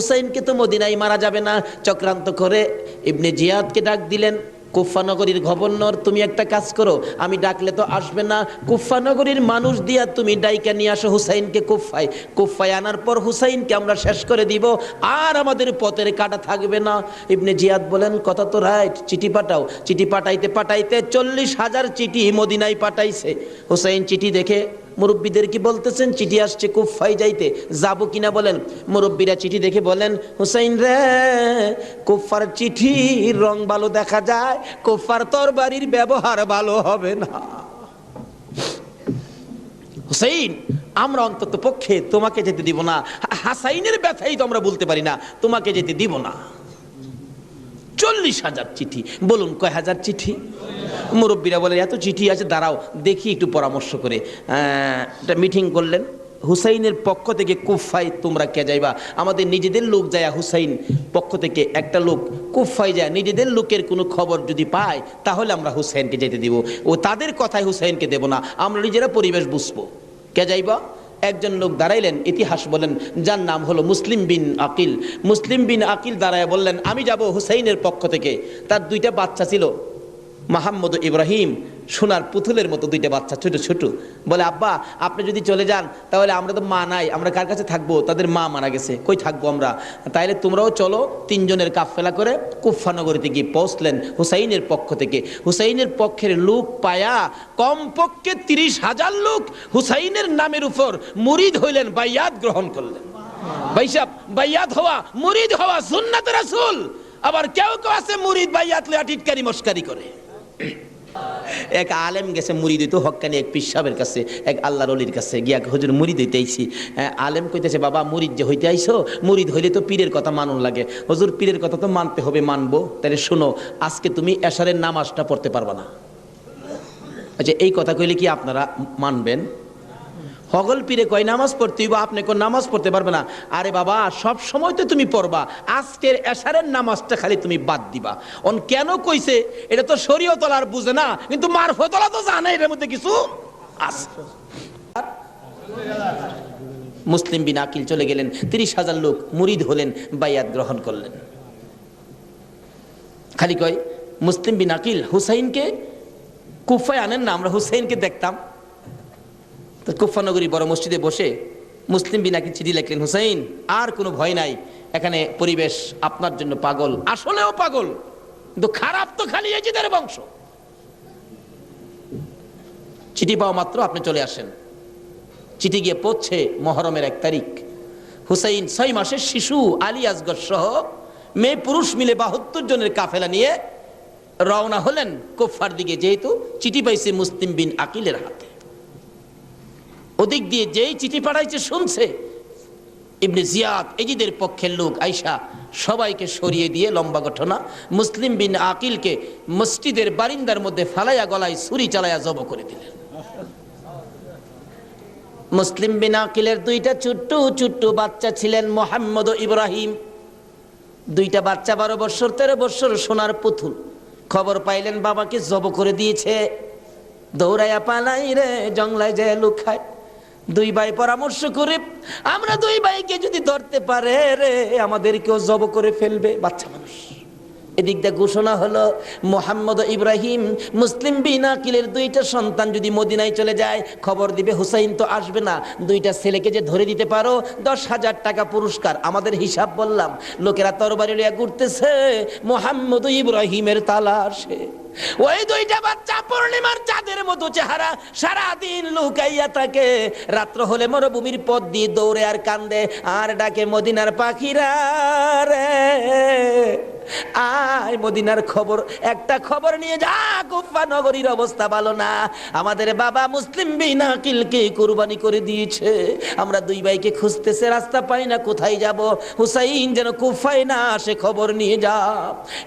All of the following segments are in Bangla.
হুসাইনকে তো মদিনায় মারা যাবে না। চক্রান্ত করে ইবনে জিয়াদকে ডাক দিলেন কুফা নগরীর গভর্নর, তুমি একটা কাজ করো, আমি ডাকলে তো আসবে না। কুফা নগরীর মানুষ দিয়া তুমি ডাইকা নিয়ে আসো, হুসাইনকে কুফায় কুফায় আনার পর হুসাইনকে আমরা শেষ করে দিব, আর আমাদের পথের কাটা থাকবে না। ইবনে জিয়াদ বলেন, কথা তো রাইট, চিঠি পাঠাও। চিঠি পাঠাইতে পাঠাইতে চল্লিশ হাজার চিঠি মদিনায় পাঠাইছে। হুসাইন চিঠি দেখে মুরব্বীদের কি বলতেছেন? চিঠি আসছে কুফাই যাইতে। যাব কিনা বলেন? মুরব্বীরা চিঠি দেখে বলেন, হুসাইন রে কুফার চিঠি রং ভালো দেখা যায় কুফার তরবারির ব্যবহার ভালো হবে না। হুসাইন, আমরা অন্তত পক্ষে তোমাকে যেতে দিব না। হাসাইনের ব্যথাই তো আমরা বলতে পারি না। তোমাকে যেতে দিব না। চল্লিশ হাজার চিঠি। বলুন কয় হাজার চিঠি? মুরব্বীরা বলে, এত চিঠি আছে, দাঁড়াও, দেখি একটু পরামর্শ করে। একটা মিটিং করলেন। হুসাইনের পক্ষ থেকে কুফাই তোমরা কে যাইবা? আমাদের নিজেদের লোক যায় হুসাইন পক্ষ থেকে একটা লোক কুফাই যায়, নিজেদের লোকের কোনো খবর যদি পায়, তাহলে আমরা হুসাইনকে যেতে দিব। ও তাদের কথায় হুসাইনকে দেব না, আমরা নিজেরা পরিবেশ বুঝব। কে যাইবা? একজন লোক দাঁড়াইলেন, ইতিহাস বলেন, যার নাম হলো মুসলিম বিন আকিল। মুসলিম বিন আকিল দাঁড়ায় বললেন, আমি যাব হুসাইনের পক্ষ থেকে। তার দুইটা বাচ্চা ছিল, মাহমদ ইব্রাহিম। সোনার পুতুলের মতো দুইটা বাচ্চা, ছোট ছোট। বলে, আব্বা, আপনি যদি চলে যান, তাহলে আমরা তো মা নাই, আমরা কার কাছে থাকব? তাদের মা মারা গেছে, কই থাকব আমরা? তাইলে তোমরাও চলো তিনজনের কাফেলা করে কুফানগরীতে গিয়ে পৌঁছলেন হুসাইনের পক্ষ থেকে। হুসাইনের পক্ষের লোক পায়া কমপক্ষে তিরিশ হাজার লোক হুসাইনের নামের উপর মুরিদ হইলেন, বাইয়াত গ্রহণ করলেন। ভাইসাব বাইয়াত হওয়া, মুরিদ হওয়া সুন্নাত রাসূল। আবার কেউ কেউ আছে মুরিদ, বাইয়াত লয়া টিটকারি মস্কারি করে। এক আলেম গেছে মুড়ি দিত, হকানি এক পিসাবের কাছে, এক আল্লাহর অলির কাছে। গিয়া হুজুর মুড়ি দিতে আইছি। আলেম কইতেছে, বাবা মুড়িদ যে হইতে আইসো মুড়িদ হইলে তো পীরের কথা মানুন লাগে। হুজুর, পীরের কথা তো মানতে হবে, মানবো। তাহলে শোনো, আজকে তুমি এশারের নামাজটা পড়তে পারবা না। আচ্ছা এই কথা কইলে কি আপনারা মানবেন? হগল পীরে কয়, নামাজ পড়তে হইব, আপনি কোন নামাজ পড়তে পারবে না। আরে বাবা, সব সময় তো তুমি পড়বা, আজকের এশারের নামাজটা খালি তুমি বাদ দিবা। অন কেন কইছে, এটা তো শরীয়তলা আর বুঝে না, কিন্তু মারফতলা তো জানে, এটার মধ্যে কিছু আছে। মুসলিম বিন আকিল চলে গেলেন, তিরিশ হাজার লোক মুরিদ হলেন, বাইয়াত গ্রহণ করলেন। খালি কয়, মুসলিম বিন আকিল, হুসাইনকে কুফায় আনেন না, আমরা হুসাইনকে দেখতাম। তো কুফানগরী বড় মসজিদে বসে মুসলিম বিনাকি চিঠি লিখলেন, হুসাইন, আর কোনো ভয় নাই। এখানে পরিবেশ আপনার জন্য পাগল। আসলেও পাগল, কিন্তু খারাপ তো খালি এজিদের বংশ। চিঠি পাওয়া মাত্র আপনি চলে আসেন। চিঠি গিয়ে পড়ছে মহরমের এক তারিখ। হুসাইন ছয় মাসের শিশু আলী আসগর সহ মেয়ে পুরুষ মিলে বাহাত্তর জনের কাফেলা নিয়ে রওনা হলেন কোফার দিকে। যেহেতু চিঠি পাইছে মুসলিম বিন আকিলের হাতে। ওদিক দিয়ে যেই চিঠি পাঠাইছে, শুনছে? ইবনে জিয়াদ, এজিদের পক্ষের লোক আইসা সবাইকে সরিয়ে দিয়ে লম্বা ঘটনা, মুসলিম বিন আকিলকে মসজিদের বারিন্দার মধ্যে ফালাইয়া গলায় ছুরি চালাইয়া জব করে দিলেন। মুসলিম বিন আকিলের দুইটা ছোট্ট ছোট্ট বাচ্চা ছিলেন মোহাম্মদ ইব্রাহিম। দুইটা বাচ্চা বারো বছর, তেরো বছর সোনার পুতুল। খবর পাইলেন, বাবাকে জব করে দিয়েছে। দৌড়াইয়া পালাই রে জংলায় যায় লুকায়। দুই ভাই পরামর্শ করে, আমরা দুই ভাইকে যদি ধরতে পারে রে, আমাদেরকেও জব করে ফেলবে। বাচ্চা মানুষ। এদিক দিয়ে ঘোষণা হলো, মোহাম্মদ ইব্রাহিম মুসলিম দুইটা সন্তান যদি মদিনায় চলে যায়, খবর দিবে হুসাইন তো আসবে না। দুইটা ছেলেকে যে ধরে দিতে পারো, দশ হাজার টাকা পুরস্কার। আমাদের হিসাব বললাম, লোকেরা তরবারি লিয়া ঘুরতেছে, মোহাম্মদ ইব্রাহিমের তালাশে। ওই দুইটা বাচ্চা মতো চেহারা সারাদিন লুকাইয়া থাকে। রাত্র হলে মরুভূমির পথ দিয়ে দৌড়ে আর কান্দে, আর ডাকে মদিনার পাখিরা রে। আয় মদিনার খবর, একটা খবর নিয়ে যা, কুফা নগরীর অবস্থা ভালো না। আমাদের বাবা মুসলিম বিনাকিলকে কুরবানি করে দিয়েছে। আমরা দুই ভাইকে খুঁজতেছে, রাস্তা পাই না, কোথায় যাব? হুসাইন যেন কুফায় না আসে, খবর নিয়ে যা।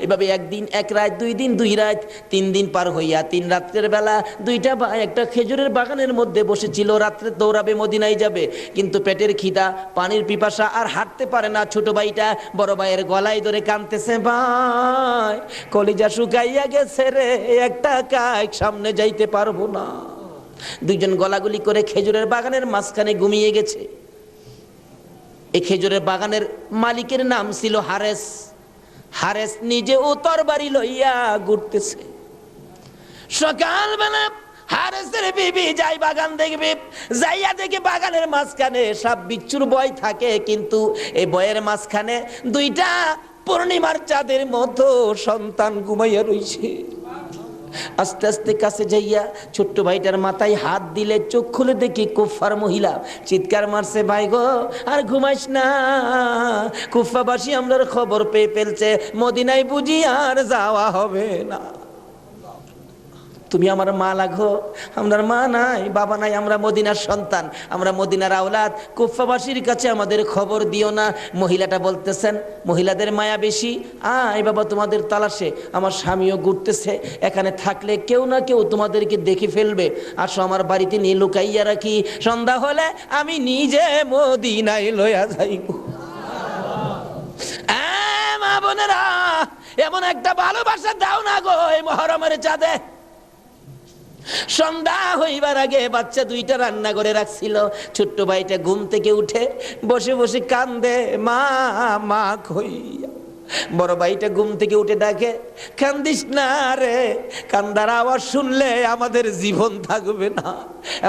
এভাবে একদিন, এক রাত, দুই দিন, দুই রাত, তিন দিন পার হইয়া, তিন রাত্রের বেলা দুইটা একটা খেজুরের বাগানের মধ্যে বসেছিল, রাত্রে দৌড়াবে, মদিনায় যাবে। কিন্তু পেটের খিদা, পানির পিপাসা আর হাঁটতে পারে না। ছোট ভাইটা বড় ভাইয়ের গলায় ধরে কানতেছে ভাই, কলিজা শুকাইয়া গেছে রে, একটা কাক, সামনে যাইতে পারব না। দুইজন গলাগুলি করে খেজুরের বাগানের মাঝখানে ঘুমিয়ে গেছে। এই খেজুরের বাগানের মালিকের নাম ছিল হারেস। হারেস নিজে ও তরবারি লইয়া ঘুরতেছে। সকালবেলা যাই বাগান যাইয়া বাগানের মাঝখানে সব বয় থাকে, কিন্তু এই মাঝখানে দুইটা পূর্ণিমার চাঁদের মতো সন্তান ঘুমাইয়া রইছে। আস্তে আস্তে কাছে যাইয়া ছোট্ট ভাইটার মাথায় হাত দিলে চোখ খুলে দেখি কুফার মহিলা। চিৎকার মারছে, ভাই গো, আর ঘুমাইস না। কুফাবাসী আমরার খবর পেয়ে ফেলছে, মদিনায় বুঝি আর যাওয়া হবে না। তুমি আমার মা লাগো। আমার মা নাই, বাবা নাই, আমরা মদিনার সন্তান। আমরা মদিনার আওলাদ। কুফাবাসীর কাছে আমাদের খবর দিও না। মহিলাটা বলতেছেন, মহিলাদের মায়া বেশি? আয় বাবা, তোমাদের তালাশে। আমার স্বামীও ঘুরতেছে। এখানে থাকলে কেউ না কেউ তোমাদেরকে দেখে ফেলবে। আসো আমার বাড়িতে নিয়ে লুকাইয়া রাখি। সন্ধ্যা হলে আমি নিজে মদিনায় লইয়া যাইব। এমন একটা ভালোবাসা দাও না গো এই মহরমের চাঁদে। সন্ধ্যা হইবার আগে বাচ্চা দুইটা রান্না করে রাখছিল। ছোট্ট ভাইটা ঘুম থেকে উঠে বসে বসে কান্দে, মা মা কইয়া বড় ভাইটা ঘুম থেকে উঠে ডাকে কান্দিস না রে, কান্দার আওয়াজ শুনলে আমাদের জীবন থাকবে না।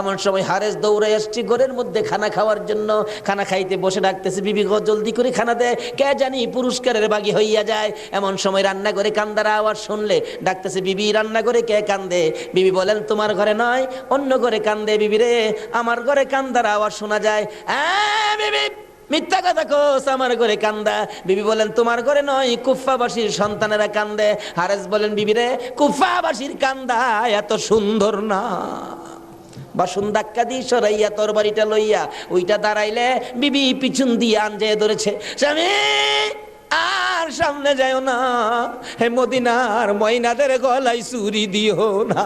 এমন সময় হারেস দৌড়ে আসছে ঘরের মধ্যে খানা খাওয়ার জন্য। খানা খাইতে বসে ডাকতেছে, বিবি গো, জলদি করে খানা দে, কে জানি পুরস্কারের বাগি হইয়া যায়। এমন সময় রান্না করে কান্দার আওয়াজ শুনলে ডাকতেছে, বিবি রান্না করে কে কান্দে? বিবি বলেন, তোমার ঘরে নয়, অন্য ঘরে কান্দে বিবি রে, আমার ঘরে কান্দার আওয়াজ শোনা যায়। বিবি মিথ্যা কথা কোস, আমার ঘরে কান্দা। বিবি বলেন, তোমার ঘরে নয় কুফাবাসীর সন্তানেরা কান্দে। হারেস বলেন, বিবি রে কুফাবাসীর কান্দা, এত সুন্দর না। বাসন ধাক্কা দিয়ে সরাইয়া তোর বাড়িটা লইয়া, ওইটা দাঁড়াইলে বিবি পিছন দিয়ে আনজে ধরেছে, স্বামী, আর সামনে যাও না। হে মদিনার ময়নাদের গলায় চুরি দিও না।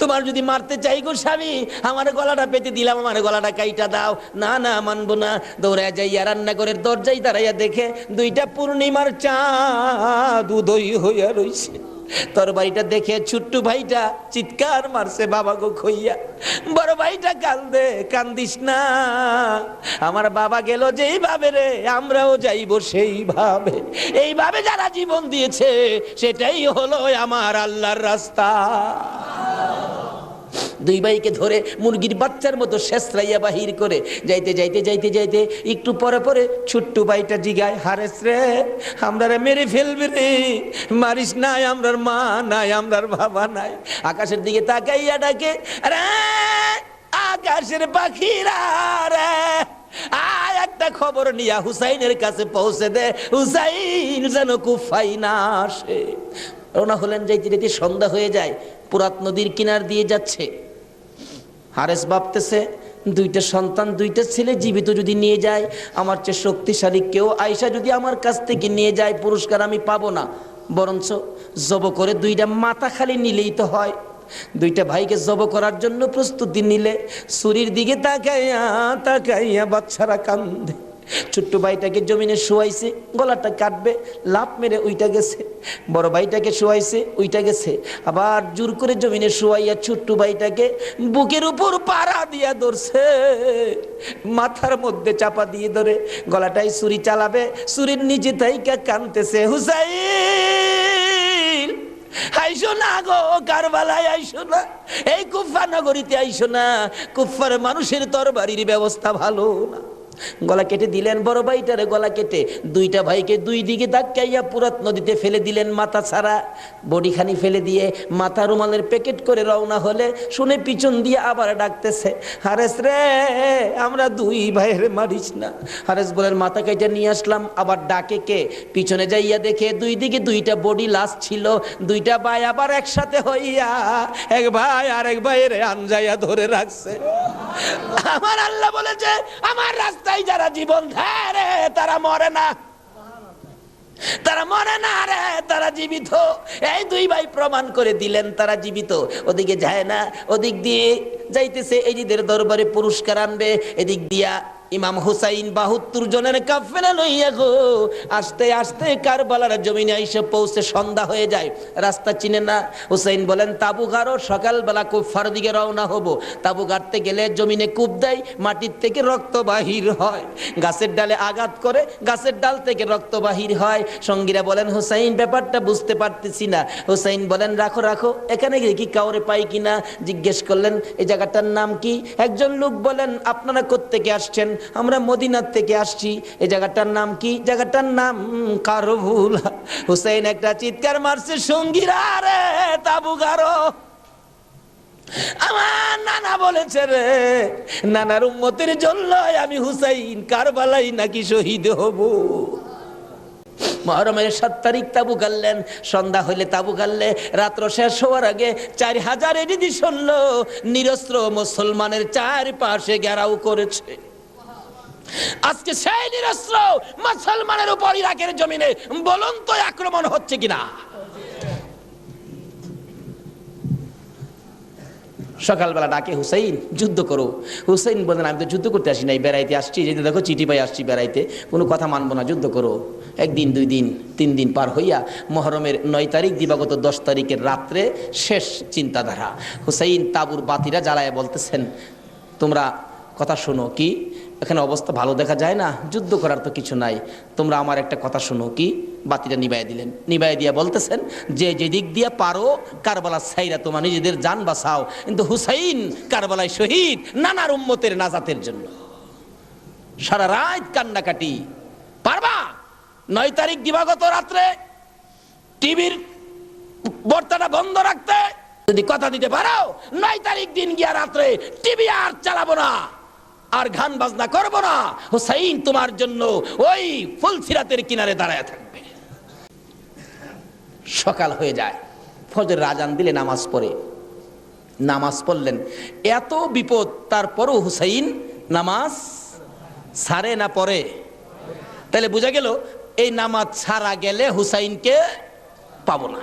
তোমার যদি মারতে চাই গো স্বামী, আমার গলাটা পেতে দিলাম, আমার গলাটা কাইটা দাও। না না, মানবো না। দৌড়ায় যাইয়া রান্না করে দরজায় দাঁড়াইয়া দেখে দুইটা পূর্ণিমার চাঁদ উদয় হইয়া রইছে। তোর বাড়িটা দেখে ছোট্ট ভাইটা চিৎকার মারছে, বাবা গো খইয়া, বড় ভাইটা কান্দে, কান্দিস না। আমার বাবা গেল যেইভাবে রে, আমরাও যাইব সেইভাবে। এইভাবে যারা জীবন দিয়েছে, সেটাই হলো আমার আল্লাহর রাস্তা। দুই ভাইকে ধরে মুরগির বাচ্চার মতো শেষরাইয়া বাহির করে যাইতে যাইতে যাইতে যাইতে একটু পরে পরে ছোট্ট ভাইটা জিগায় হারেস রে আমরা মেরে ফেলবে রে। মারিস নাই, আমরার মা নাই, আমরার বাবা নাই। আকাশের দিকে তাকাইয়া ডাকে রে আকাশের পাখিরা রে, আয় একটা খবর নিয়া হুসাইনের কাছে পৌঁছে দে। হুসাইন যেন কুফাই না আসে। রওনা হলেন, যাইতে যাইতে সন্ধ্যা হয়ে যায়। পুরাত নদীর কিনার দিয়ে যাচ্ছে। হারেস ভাবতেছে, দুইটা সন্তান, দুইটা ছেলে জীবিত যদি নিয়ে যায়, আমার চেয়ে শক্তিশালী কেউ আয়সা যদি আমার কাছ থেকে নিয়ে যায়, পুরস্কার আমি পাবো না। বরঞ্চ জব করে দুইটা মাথা খালি নিলেই তো হয়। দুইটা ভাইকে জব করার জন্য প্রস্তুতি নিলে সুরির দিকে তাকাইয়া তাকাইয়া বাচ্চারা কান্দে। ছোট্ট ভাইটাকে জমিনে শুয়াইছে, গলাটা কাটবে লাভ মেরে ওইটা গেছে, বড় ভাইটাকে শুয়াইছে ওইটা গেছে, আবার জোর করে জমিনে শুয়াইয়া ছোট্ট ভাইটাকে বুকের উপর পাড়া দিয়া ধরছে, মাথার মধ্যে চাপা দিয়ে ধরে গলাটাই ছুরি চালাবে, ছুরির নিচে তাইকা কানতেছে না, এই কুফা নগরীতে আইসো না, কুফার মানুষের তরবারির ব্যবস্থা ভালো না। গলা কেটে দিলেন বড় ভাইটারে গলা কেটে। দুইটা ভাইকে দুই দিকে ধাক্কাইয়া পুরাত নদীতে ফেলে দিলেন মাথা ছাড়া। বডিখানি ফেলে দিয়ে মাথা রুমালের প্যাকেট করে রওনা হলে শুনে পিছন দিয়ে আবার ডাকতেছে, হারেস রে, আমরা দুই ভাইয়ের মারিস না। হারেস বলেন, মাথা কেটে নিয়ে আসলাম। আবার ডাকে কে? পিছনে যাইয়া দেখে দুই দিকে দুইটা বডি লাশ ছিল, দুইটা ভাই আবার একসাথে হইয়া এক ভাই আর এক ভাইয়ের আনজাইয়া ধরে রাখছে। আমার আল্লাহ বলেছে, আমার রাস্তায় যারা জীবন দেয় তারা মরে না। তারা মরে না রে, তারা জীবিত। এই দুই ভাই প্রমাণ করে দিলেন, তারা জীবিত। ওদিকে যায় না, ওদিক দিয়ে যাইতেছে, এই দরবারে পুরস্কার আনবে, এদিক দিয়া ইমাম হুসাইন বাহাত্তর জনের কাফেলা লইয়া গো, আসতে আস্তে কারবালার জমিনে এসে পৌঁছে সন্ধ্যা হয়ে যায়। রাস্তা চিনে না। হুসাইন বলেন তাবু গারো সকালবেলা কুফার দিকে রওনা হব। তাবু গাড়তে গেলে জমিনে কূপ দেয়, মাটির থেকে রক্ত বাহির হয়। গাছের ডালে আঘাত করে, গাছের ডাল থেকে রক্ত বাহির হয়। সঙ্গীরা বলেন, হুসাইন, ব্যাপারটা বুঝতে পারতেছি না। হুসাইন বলেন, রাখো রাখো, এখানে কি কাউরে পাই কিনা? জিজ্ঞেস করলেন এই জায়গাটার নাম কি? একজন লোক বলেন, আপনারা কোত্থেকে আসছেন? আমরা মদিনার থেকে আসছি। এই জায়গাটার নাম কি? জায়গাটার নাম কারভুল হুসাইন একটা চিৎকার মারছে, সঙ্গীরা রে, তাবু গারো। আমার নানা বলেছে রে, নানার উম্মতের জন্য আমি হুসাইন কারবালাই নাকি শহীদ হব। মহরমের সাত তারিখ তাবু গাললেন, সন্ধ্যা হইলে তাবু গাললে, রাত্র শেষ হওয়ার আগে চার হাজার এডিদি শুনলো নিরস্ত্র মুসলমানের চার পাশে ঘেরাও করেছে। আজকে সেই নিরস্ত্র মুসলমানের উপর ইরাকের জমিনে বলুন তো আক্রমণ হচ্ছে কিনা? সকালবেলা ডাকে, হুসাইন, যুদ্ধ করো। হুসাইন বলেন আমি তো যুদ্ধ করতে আসি নাই, বেড়াইতে আসছি। যেতে দেখো, চিঠি পাই আসছি বেড়াইতে। কোনো কথা মানবো না, যুদ্ধ করো। একদিন, দুই দিন, তিন দিন পার হইয়া মহরমের নয় তারিখ, দিবাগত দশ তারিখের রাত্রে শেষ চিন্তাধারা। হুসাইন তাবুর বাতিরা জ্বালায় বলতেছেন, তোমরা কথা শোনো, কি? এখানে অবস্থা ভালো দেখা যায় না, যুদ্ধ করার তো কিছু নাই। তোমরা আমার একটা কথা শোনো, কি? বাতিটা নিবাই দিলেন। নিবাই দিয়া বলতেছেন, যে যেদিক দিয়ে পারো কারবালা সাইরা তোমার নিজেদের যান বাঁচাও। কিন্তু হুসাইন কারবালায় শহীদ, নানার উম্মতের নাজাতের জন্য। সারা রাত কান্নাকাটি। পারবা? নয় তারিখ দিবাগত রাত্রে টিভির বর্তাটা বন্ধ রাখতে যদি কথা দিতে পারো, নয় তারিখ দিন গিয়া রাত্রে টিভি আর চালাবো না। আর গান বাজনা করব না। হুসাইন, তোমার জন্য ওই ফুলসিরাতের কিনারে দাঁড়ায় থাকবে। সকাল হয়ে যায় ফজর রাজান দিলে নামাজ পড়ে। নামাজ পড়লেন, এত বিপদ, তারপরও হুসাইন নামাজ সারে না পড়ে। তাহলে বোঝা গেল, এই নামাজ ছাড়া গেলে হুসাইনকে পাবো না।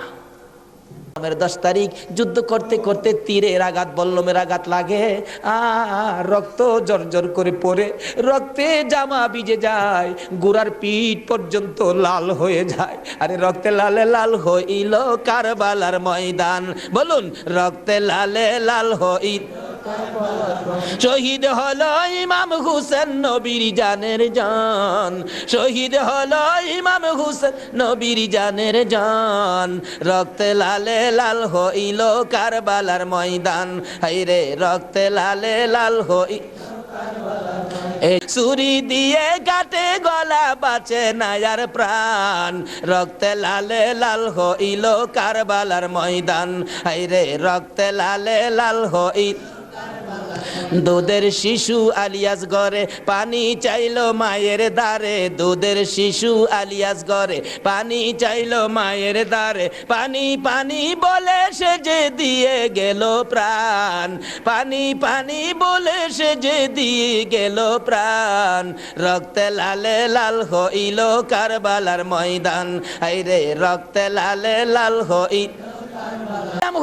রমের দশ তারিখ, যুদ্ধ করতে করতে তীরের আঘাত, বল্লমের আঘাত লাগে। আর রক্ত জর্জর করে পড়ে, রক্তে জামা ভিজে যায় গুড়ার পিঠ পর্যন্ত লাল হয়ে যায়। আরে রক্তে লালে লাল হইল কারবালার ময়দান, বলুন রক্তে লালে লাল হইল শহীদ হলো ইমাম হুসেন নবীর জানের জান। শহীদ হলো ইমাম হুসেন নবীর জানের জান। রক্তে লালে লাল হইল কারবালার ময়দান। হাইরে রক্তে লালে লাল হই ছুরি দিয়ে কাটে গলা বাঁচে নায়ার প্রাণ। রক্তে লালে লাল হইল কারবালার ময়দান। হাইরে রক্তে লালে লাল হইল দুধের শিশু আলিয়াস ঘরে, পানি চাইল মায়ের দ্বারে। দুধের শিশু আলিয়াস ঘরে, পানি চাইল মায়ের দ্বারে। পানি পানি বলে সে যে দিয়ে গেল প্রাণ। পানি পানি বলে সে যে দিয়ে গেল প্রাণ। রক্তে লালে লাল হইল কারবালার ময়দান। আইরে রক্তে লালে লাল হইল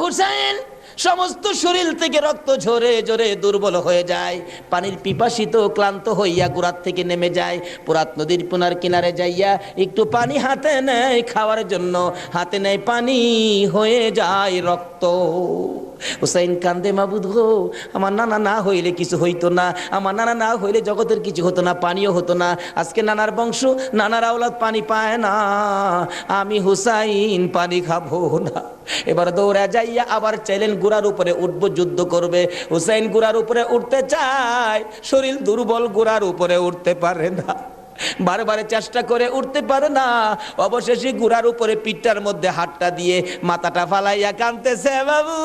হুসাইন। সমস্ত শরীর থেকে রক্ত ঝরে ঝরে দুর্বল হয়ে যায়। পানির পিপাসিত ক্লান্ত হইয়া গুড়ার থেকে নেমে যায়। পুরাত নদীর পুনার কিনারে যাইয়া একটু পানি হাতে নেয় খাওয়ার জন্য। হাতে নেয় পানি হয়ে যায় রক্ত। হুসাইন কান্দে, মাবুদ গো, আমার নানা না হইলে কিছু হইতো না। আমার নানা না হইলে জগতের কিছু হতো না, পানিও হতো না। আজকে নানার বংশ, নানার আওলাদ পানি পায় না। আমি হুসাইন পানি খাব না। এবার দৌড়া যাইয়া আবার চাইলেন গুড়ার উপরে উঠবো, যুদ্ধ করবে। হুসাইন গুড়ার উপরে উঠতে চায়, শরীর দুর্বল গুড়ার উপরে উঠতে পারে না। বারবারে চেষ্টা করে উঠতে পারে না। অবশেষে গুড়ার উপরে পিঠটার মধ্যে হাতটা দিয়ে মাথাটা ফালাইয়া কানতেছে বাবু,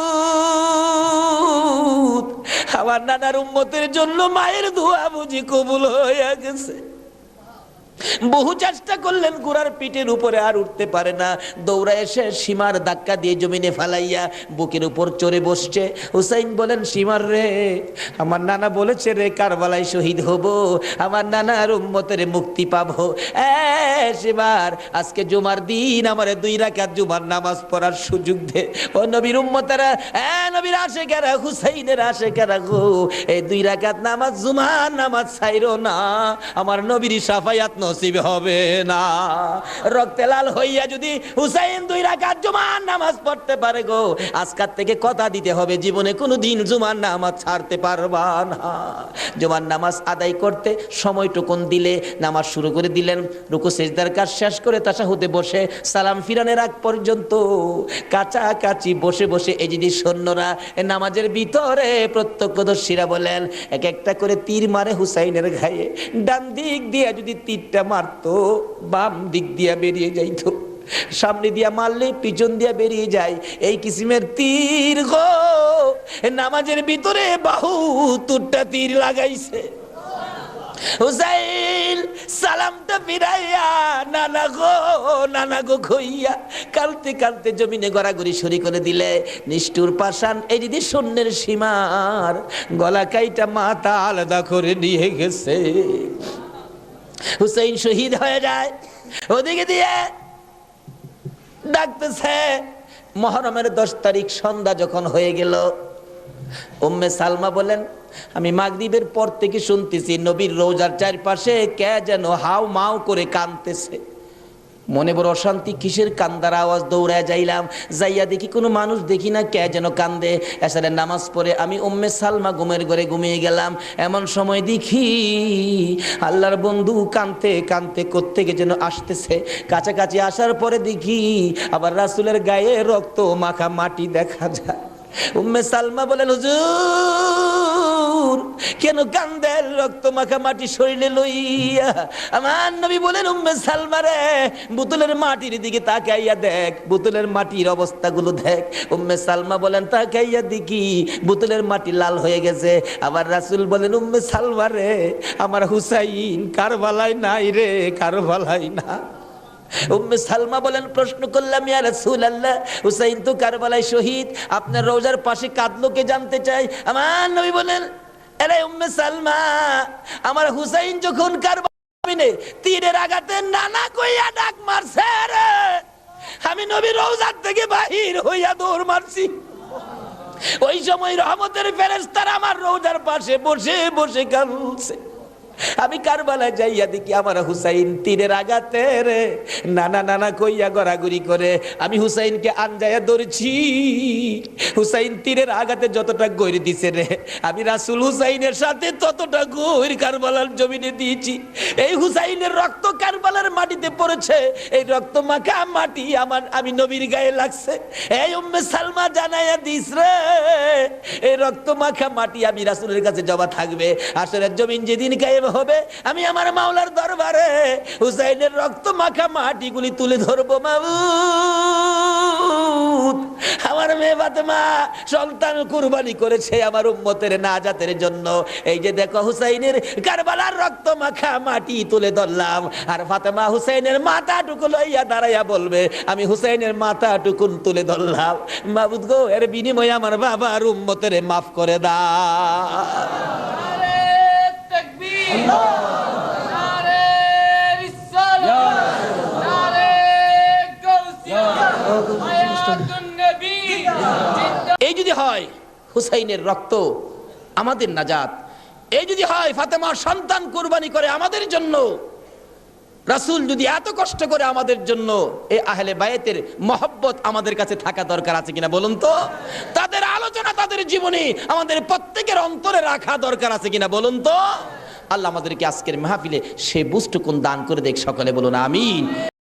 আমার নানার উন্মতের জন্য মায়ের ধোয়া বুঝি কবুল হয়ে গেছে। বহু চেষ্টা করলেন ঘোড়ার পিঠের উপরে আর উঠতে পারে না। দৌড়া এসে সীমার ধাক্কা দিয়ে জমিনে ফালাইয়া বুকের উপর চড়ে বসছে। হুসাইন বলেন, সীমার রে, আমার নানা বলেছে রে, কারবালায় শহীদ হব। আমার নানার উম্মতের মুক্তি পাবো। সীমার, আজকে জুমার দিন, আমার দুই রাকাত জুমার নামাজ পড়ার সুযোগ দে। ও নবীর উম্মতেরা, এ, নবীর আশেকেরা, হুসাইনের আশেকেরা গো, এই দুই রাকাত নামাজ জুমার নামাজ ছাইরো না। আমার নবীর সাফায়াত নসিব হবে না। রক্তে লাল হইয়া যদি হুসাইন দুই রাকাত জুমার নামাজ পড়তে পারে গো, আজকার থেকে কথা দিতে হবে, জীবনে কোনো দিন জুমার নামাজ ছাড়তে পারবা না। জুমার নামাজ আদায় করতে সময়টুকুন দিলে, নামাজ শুরু করে দিলেন, রুকু সেজদার কাজ শেষ করে তাসাহুদে বসে, সালাম ফিরানের আগ পর্যন্ত কাছাকাছি বসে বসে এই যদি সৈন্যরা নামাজের ভিতরে প্রত্যক্ষদর্শীরা বলেন, এক একটা করে তীর মারে হুসাইনের ঘায়ে ডান দিক দিয়ে যদি তীরটা মারতো, বাম দিক দিয়া বেরিয়ে যাইতো। সামনে দিয়া মারলে পিছন দিয়া বেরিয়ে যায়। এই কিসিমের তীর গো, নামাজের ভিতরে বাহু তুরটা তীর লাগাইছে। হুসাইন, সালামটা ফিরাইয়া, নানা গো নানা গো খইয়া। কালতে কালতে জমিনে গড়াগড়ি সরি করে দিলে। নিষ্ঠুর পাশান এই যদি শূন্যের সীমার গলা কাইটা মাথা আলাদা করে নিয়ে গেছে। হুসাইন শহীদ হয়ে যায়। ওদিকে দিয়ে ডাকতেছে, মহরমের দশ তারিখ সন্ধ্যা যখন হয়ে গেল, উম্মে সালমা বলেন আমি মাগরিবের পর থেকে শুনতেছি নবীর রোজার চারপাশে কে যেন হাও মাও করে কানতেছে মনে বড় অশান্তি, কিসের কান্দার আওয়াজ দৌড়ায় যাইলাম। যাইয়া দেখি কোনো মানুষ, দেখি না কে যেন কান্দে। এসারে নামাজ পড়ে আমি উম্মে সালমা ঘুমের ঘরে ঘুমিয়ে গেলাম। এমন সময় দেখি আল্লাহর বন্ধু কানতে কানতে কোত্থেকে যেন আসতেছে। কাছাকাছি আসার পরে দেখি আবার রাসুলের গায়ে রক্ত মাখা মাটি দেখা যায়। উম্মে সালমা বলেন, হুজুর, কেন কান্দেল রক্ত মাখা মাটি শরীরে লইয়া? আমার নবী বলেন, উম্মে সালমা রে, বোতলের মাটির দিকে তাকাইয়া দেখ, বোতলের মাটির অবস্থাগুলো দেখ। উম্মে সালমা বলেন, তাকাইয়া দেখি, বোতলের মাটি লাল হয়ে গেছে। আবার রাসূল বলেন, উম্মে সালমা রে, আমার হুসাইন কারবালাই নাই রে কারবালাই না। উম্মে সালমা বলেন, প্রশ্ন করলাম, ইয়া রাসূলুল্লাহ, হুসাইন তো কারবালায় শহীদ, আপনার রোজার পাশে কাঁদলো কে জানতে চাই? আমার নবী বলেন, আরে উম্মে সালমা, আমার হুসাইন যখন কারবালায় তীরের আঘাতে নানা কইয়া ডাক মারছে রে। আমি নবী রোজার থেকে বাহির হইয়া দৌড় মারছি। ওই সময় রহমতের ফেরেশতারা আমার রোজার পাশে বসে বসে কাঁদছে। আমি কারবালায় যাইয়া দেখি আমার হুসাইন তীরের আঘাতে রে। নানা নানা কইয়া গড়াগড়ি করে, আমি হুসাইনকে আনজাইয়া ধরেছি। হুসাইন তীরের আঘাতে যতটা গৈর দিছে রে, আমি রাসুল হুসাইনের সাথে ততটা গৈর কারবালার জমিনে দিয়েছি। এই হুসাইনের রক্ত কারবালার মাটিতে পড়েছে, এই রক্ত মাখা মাটি আমার, আমি নবীর গায়ে লাগছে। এই উম্মে সালমা জানাইয়া দিস রে, এই রক্ত মাখা মাটি আমি রাসুলের কাছে জমা থাকবে। আসলে জমিন যেদিন গায়েব হবে? আমি আমার মাওলার দরবারে হুসাইনের রক্ত মাখা মাটিগুলি তুলে ধরবো, মাবুদ। আমার মেয়ে ফাতেমা সন্তান কুরবানি করেছে আমার উম্মতের নাজাতের জন্য। এই যে দেখো হুসাইনের কারবালার রক্ত মাখা মাটি তুলে ধরলাম, আর ফাতেমা হুসাইনের মাথাটুকু লইয়া দাঁড়াইয়া বলবে, আমি হুসাইনের মাথাটুকুন তুলে ধরলাম। মাবুদ গো, এর বিনিময়ে আমার বাবার উম্মতের মাফ করে দা যদি হয় হুসাইনের রক্ত আমাদের নাজাত। এই যদি হয় ফাতেমার সন্তান কুরবানি করে আমাদের জন্য, রাসূল যদি এত কষ্ট করে আমাদের জন্য এই আহলে বায়েতের মহব্বত আমাদের কাছে থাকা দরকার আছে কিনা বলুন তো? তাদের আলোচনা, তাদের জীবনে আমাদের প্রত্যেকের অন্তরে রাখা দরকার আছে কিনা বলুন তো? আল্লাহ আমাদেরকে আজকের মাহফিলে সে বুষ্টুকুন দান করে দেখ সকলে বলুন, আমিন।